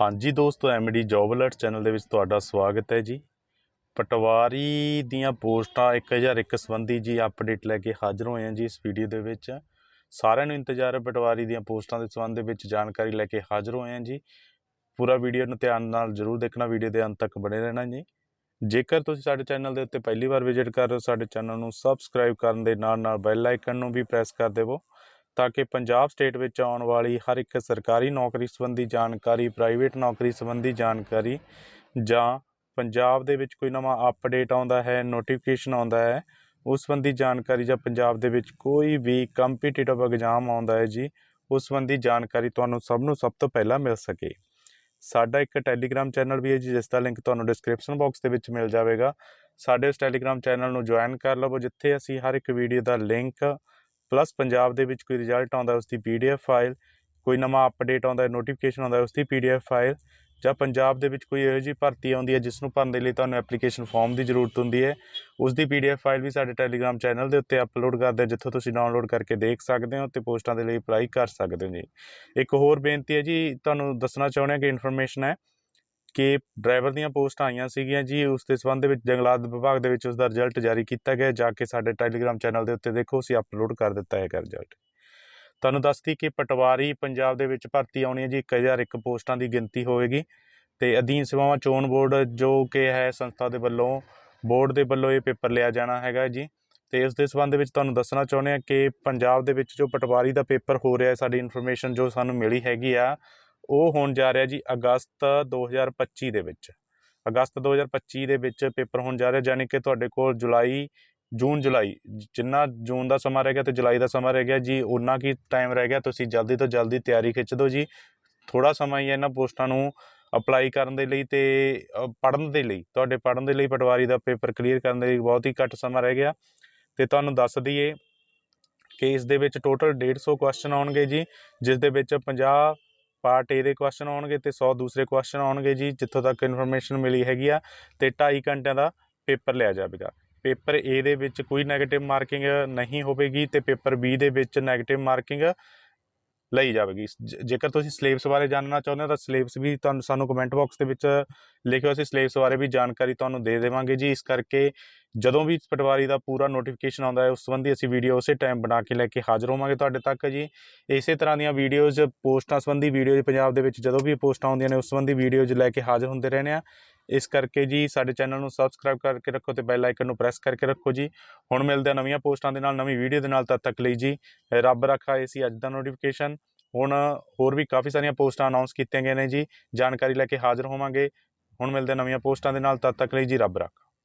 ਹਾਂਜੀ ਦੋਸਤੋ MD job alert channel ਦੇ ਵਿੱਚ ਤੁਹਾਡਾ ਸਵਾਗਤ ਹੈ ਜੀ। ਪਟਵਾਰੀ ਦੀਆਂ ਪੋਸਟਾਂ 1001 ਸੰਬੰਧੀ ਜੀ ਅਪਡੇਟ ਲੈ ਕੇ ਹਾਜ਼ਰ ਹੋਏ ਹਾਂ ਜੀ ਇਸ ਵੀਡੀਓ ਦੇ ਵਿੱਚ। ਸਾਰਿਆਂ ਨੂੰ ਇੰਤਜ਼ਾਰ ਹੈ ਪਟਵਾਰੀ ਦੀਆਂ ਪੋਸਟਾਂ ਦੇ ਸੰਬੰਧ ਦੇ ਵਿੱਚ ਜਾਣਕਾਰੀ ਲੈ ਕੇ ਹਾਜ਼ਰ ਹੋਏ ਹਾਂ ਜੀ। ਪੂਰਾ ਵੀਡੀਓ ਨੂੰ ਧਿਆਨ ਨਾਲ ਜ਼ਰੂਰ ਦੇਖਣਾ ਵੀਡੀਓ ਦੇ ਅੰਤ ਤੱਕ ਬਣੇ ਰਹਿਣਾ ਜੀ। ਜੇਕਰ ਤੁਸੀਂ ਸਾਡੇ ਚੈਨਲ ਦੇ ਉੱਤੇ ਪਹਿਲੀ ਵਾਰ ਵਿਜ਼ਿਟ ਕਰ ਰਹੇ ਹੋ, ਸਾਡੇ ਚੈਨਲ ਨੂੰ ਸਬਸਕ੍ਰਾਈਬ ਕਰਨ ਦੇ ਨਾਲ ਨਾਲ ਬੈਲ ਆਈਕਨ ਨੂੰ ਵੀ ਪ੍ਰੈਸ ਕਰ ਦੇਵੋ। ਤਾਂ ਕਿ ਪੰਜਾਬ ਸਟੇਟ ਵਿੱਚ ਆਉਣ ਵਾਲੀ ਹਰ ਇੱਕ ਸਰਕਾਰੀ ਨੌਕਰੀ ਸੰਬੰਧੀ ਜਾਣਕਾਰੀ, ਪ੍ਰਾਈਵੇਟ ਨੌਕਰੀ ਸੰਬੰਧੀ ਜਾਣਕਾਰੀ ਜਾਂ ਪੰਜਾਬ ਦੇ ਵਿੱਚ ਕੋਈ ਨਵਾਂ ਅਪਡੇਟ ਆਉਂਦਾ ਹੈ ਨੋਟੀਫਿਕੇਸ਼ਨ ਆਉਂਦਾ ਹੈ, ਉਸ ਸੰਬੰਧੀ ਜਾਣਕਾਰੀ ਜਾਂ ਪੰਜਾਬ ਦੇ ਵਿੱਚ ਕੋਈ ਵੀ ਕੰਪੀਟੀਟਿਵ ਐਗਜ਼ਾਮ ਆਉਂਦਾ ਹੈ ਜੀ, ਉਸ ਸੰਬੰਧੀ ਜਾਣਕਾਰੀ ਤੁਹਾਨੂੰ ਸਭ ਨੂੰ ਸਭ ਤੋਂ ਪਹਿਲਾਂ ਮਿਲ ਸਕੇ। ਸਾਡਾ ਇੱਕ ਟੈਲੀਗ੍ਰਾਮ ਚੈਨਲ ਵੀ ਹੈ ਜੀ, ਜਿਸ ਦਾ ਲਿੰਕ ਤੁਹਾਨੂੰ ਡਿਸਕ੍ਰਿਪਸ਼ਨ ਬਾਕਸ ਦੇ ਵਿੱਚ ਮਿਲ ਜਾਵੇਗਾ। ਸਾਡੇ ਇਸ ਟੈਲੀਗ੍ਰਾਮ ਚੈਨਲ ਨੂੰ ਜੁਆਇਨ ਕਰ ਲਵੋ, ਜਿੱਥੇ ਅਸੀਂ ਹਰ ਇੱਕ ਵੀਡੀਓ ਦਾ ਲਿੰਕ ਪਲੱਸ ਪੰਜਾਬ ਦੇ ਵਿੱਚ ਕੋਈ ਰਿਜ਼ਲਟ ਆਉਂਦਾ ਉਸ ਦੀ ਪੀਡੀਐਫ ਫਾਈਲ ਕੋਈ ਨਵਾਂ ਅਪਡੇਟ ਆਉਂਦਾ ਨੋਟੀਫਿਕੇਸ਼ਨ ਆਉਂਦਾ ਉਸ ਦੀ ਪੀਡੀਐਫ ਫਾਈਲ ਜਾਂ ਪੰਜਾਬ ਦੇ ਵਿੱਚ ਕੋਈ ਇਹੋ ਜਿਹੀ ਭਰਤੀ ਆਉਂਦੀ ਹੈ ਜਿਸ ਨੂੰ ਭਰਨ ਦੇ ਲਈ ਤੁਹਾਨੂੰ ਐਪਲੀਕੇਸ਼ਨ ਫਾਰਮ ਦੀ ਜ਼ਰੂਰਤ ਹੁੰਦੀ ਹੈ ਉਸ ਦੀ ਪੀਡੀਐਫ ਫਾਈਲ ਵੀ ਸਾਡੇ ਟੈਲੀਗ੍ਰਾਮ ਚੈਨਲ ਦੇ ਉੱਤੇ ਅਪਲੋਡ ਕਰਦੇ ਹਾਂ, ਜਿੱਥੋਂ ਤੁਸੀਂ ਡਾਊਨਲੋਡ ਕਰਕੇ ਦੇਖ ਸਕਦੇ ਹੋ ਤੇ ਪੋਸਟਾਂ ਦੇ ਲਈ ਅਪਲਾਈ ਕਰ ਸਕਦੇ ਹੋ ਜੀ। ਇੱਕ ਹੋਰ ਬੇਨਤੀ ਹੈ ਜੀ, ਤੁਹਾਨੂੰ ਦੱਸਣਾ ਚਾਹੁੰਦੇ ਹਾਂ ਕਿ ਇਨਫੋਰਮੇਸ਼ਨ ਹੈ ਕਿ ਡਰਾਈਵਰ ਦੀਆਂ ਪੋਸਟਾਂ ਆਈਆਂ ਸੀਗੀਆਂ ਜੀ, ਉਸ ਦੇ ਸੰਬੰਧ ਦੇ ਵਿੱਚ ਜੰਗਲਾਤ ਵਿਭਾਗ ਦੇ ਵਿੱਚ ਉਸ ਦਾ ਰਿਜ਼ਲਟ ਜਾਰੀ ਕੀਤਾ ਗਿਆ, ਜਾ ਕੇ ਸਾਡੇ ਟੈਲੀਗ੍ਰਾਮ ਚੈਨਲ ਦੇ ਉੱਤੇ ਦੇਖੋ, ਅਸੀਂ ਅਪਲੋਡ ਕਰ ਦਿੱਤਾ ਹੈ ਰਿਜ਼ਲਟ। ਤੁਹਾਨੂੰ ਦੱਸਦੀ ਕਿ ਪਟਵਾਰੀ ਪੰਜਾਬ ਦੇ ਵਿੱਚ ਭਰਤੀ ਆਉਣੀ ਹੈ ਜੀ 1001 ਪੋਸਟਾਂ ਦੀ ਗਿਣਤੀ ਹੋਵੇਗੀ ਤੇ ਅਧੀਨ ਸੇਵਾਵਾਂ ਚੋਣ ਬੋਰਡ, ਜੋ ਕਿ ਹੈ ਸੰਸਥਾ ਦੇ ਵੱਲੋਂ, ਬੋਰਡ ਦੇ ਵੱਲੋਂ ਇਹ ਪੇਪਰ ਲਿਆ ਜਾਣਾ ਹੈਗਾ ਜੀ। ਤੇ ਇਸ ਦੇ ਸੰਬੰਧ ਵਿੱਚ ਤੁਹਾਨੂੰ ਦੱਸਣਾ ਚਾਹੁੰਦੇ ਹਾਂ ਕਿ ਪੰਜਾਬ ਦੇ ਵਿੱਚ ਜੋ ਪਟਵਾਰੀ ਦਾ ਪੇਪਰ ਹੋ ਰਿਹਾ ਹੈ ਸਾਡੀ ਇਨਫੋਰਮੇਸ਼ਨ ਜੋ ਸਾਨੂੰ ਮਿਲੀ ਹੈਗੀ ਆ ਉਹ ਹੋਣ ਜਾ ਰਿਹਾ ਜੀ ਅਗਸਤ 2025 ਦੇ ਵਿੱਚ। ਅਗਸਤ 2025 ਦੇ ਵਿੱਚ ਪੇਪਰ ਹੋਣ ਜਾ ਰਿਹਾ ਯਾਨੀ ਕਿ ਤੁਹਾਡੇ ਕੋਲ ਜੁਲਾਈ, ਜੂਨ, ਜੁਲਾਈ ਜਿੰਨਾ ਜੂਨ ਦਾ ਸਮਾਂ ਰਹਿ ਗਿਆ ਤੇ ਜੁਲਾਈ ਦਾ ਸਮਾਂ ਰਹਿ ਗਿਆ ਜੀ ਉਨਾ ਕੀ ਟਾਈਮ ਰਹਿ ਗਿਆ, ਤੁਸੀਂ ਜਲਦੀ ਤੋਂ ਜਲਦੀ ਤਿਆਰੀ ਖਿੱਚ ਦਿਓ ਜੀ। ਥੋੜਾ ਸਮਾਂ ਹੀ ਹੈ ਇਹਨਾਂ ਪੋਸਟਾਂ ਨੂੰ ਅਪਲਾਈ ਕਰਨ ਦੇ ਲਈ ਤੇ ਪੜਨ ਦੇ ਲਈ, ਤੁਹਾਡੇ ਪੜਨ ਦੇ ਲਈ ਪਟਵਾਰੀ ਦਾ ਪੇਪਰ ਕਲੀਅਰ ਕਰਨ ਦੇ ਲਈ ਬਹੁਤ ਹੀ ਘੱਟ ਸਮਾਂ ਰਹਿ ਗਿਆ। ਤੇ ਤੁਹਾਨੂੰ ਦੱਸ ਦਈਏ ਕਿ ਇਸ ਦੇ ਵਿੱਚ ਟੋਟਲ 150 ਕੁਐਸਚਨ ਆਉਣਗੇ ਜੀ, ਜਿਸ ਦੇ ਵਿੱਚ 50 ਪਾਰਟ ਏ ਦੇ ਕੁਐਸਚਨ ਆਉਣਗੇ ਤੇ 100 ਦੂਸਰੇ ਕੁਐਸਚਨ ਆਉਣਗੇ ਜੀ, ਜਿੱਥੋਂ ਤੱਕ ਇਨਫੋਰਮੇਸ਼ਨ ਮਿਲੀ ਹੈਗੀ ਆ ਤੇ 2.5 ਘੰਟਿਆਂ ਦਾ ਪੇਪਰ ਲਿਆ ਜਾਵੇਗਾ। ਪੇਪਰ ਏ ਦੇ ਵਿੱਚ ਕੋਈ ਨੈਗੇਟਿਵ ਮਾਰਕਿੰਗ ਨਹੀਂ ਹੋਵੇਗੀ ਤੇ ਪੇਪਰ ਬੀ ਦੇ ਵਿੱਚ ਨੈਗੇਟਿਵ ਮਾਰਕਿੰਗ ਲਈ ਜਾਵੇਗੀ। ਜ- ਜੇਕਰ ਤੁਸੀਂ ਸਿਲੇਬਸ ਬਾਰੇ ਜਾਣਨਾ ਚਾਹੁੰਦੇ ਹੋ ਤਾਂ ਸਿਲੇਬਸ ਵੀ ਤੁਹਾਨੂੰ, ਸਾਨੂੰ ਕਮੈਂਟ ਬਾਕਸ ਦੇ ਵਿੱਚ ਲਿਖਿਓ। ਅਸੀਂ ਸਿਲੇਬਸ ਬਾਰੇ ਵੀ ਜਾਣਕਾਰੀ ਤੁਹਾਨੂੰ ਦੇ ਦੇਵਾਂਗੇ ਜੀ। ਇਸ ਕਰਕੇ ਜਦੋਂ ਵੀ ਪਟਵਾਰੀ ਦਾ ਪੂਰਾ ਨੋਟੀਫਿਕੇਸ਼ਨ ਆਉਂਦਾ ਹੈ, ਉਸ ਸੰਬੰਧੀ ਅਸੀਂ ਵੀਡੀਓ ਉਸੇ ਟਾਈਮ ਬਣਾ ਕੇ ਲੈ ਕੇ ਹਾਜ਼ਰ ਹੋਵਾਂਗੇ ਤੁਹਾਡੇ ਤੱਕ ਜੀ। ਇਸੇ ਤਰ੍ਹਾਂ ਦੀਆਂ ਵੀਡੀਓਜ਼ ਪੋਸਟਾਂ ਸੰਬੰਧੀ ਵੀਡੀਓਜ਼ ਪੰਜਾਬ ਦੇ ਵਿੱਚ ਜਦੋਂ ਵੀ ਪੋਸਟਾਂ ਆਉਂਦੀਆਂ ਨੇ, ਉਸ ਸੰਬੰਧੀ ਵੀਡੀਓਜ਼ ਲੈ ਕੇ ਹਾਜ਼ਰ ਹੁੰਦੇ ਰਹਿੰਦੇ ਆ ਇਸ ਕਰਕੇ ਜੀ ਸਾਡੇ ਚੈਨਲ ਨੂੰ ਸਬਸਕ੍ਰਾਈਬ ਕਰਕੇ ਰੱਖੋ ਤੇ ਬੈਲ ਆਈਕਨ ਨੂੰ ਪ੍ਰੈਸ ਕਰਕੇ ਰੱਖੋ ਜੀ। ਹੁਣ ਮਿਲਦੇ ਆ ਨਵੀਆਂ ਪੋਸਟਾਂ ਦੇ ਨਾਲ, ਨਵੀਂ ਵੀਡੀਓ ਦੇ ਨਾਲ, ਤਦ ਤੱਕ ਲਈ ਜੀ। ਰੱਬ ਰੱਖਾ ਇਹ ਸੀ ਅੱਜ ਦਾ ਨੋਟੀਫਿਕੇਸ਼ਨ ਹੁਣ ਹੋਰ ਵੀ ਕਾਫੀ ਸਾਰੀਆਂ ਪੋਸਟਾਂ ਅਨਾਉਂਸ ਕੀਤੀਆਂ ਗਈਆਂ ਨੇ ਜੀ। ਜਾਣਕਾਰੀ ਲੈ ਕੇ ਹਾਜ਼ਰ ਹੋਵਾਂਗੇ। ਹੁਣ ਮਿਲਦੇ ਆ ਨਵੀਆਂ ਪੋਸਟਾਂ ਦੇ ਨਾਲ, ਤਦ ਤੱਕ ਲਈ ਜੀ ਰੱਬ ਰੱਖਾ।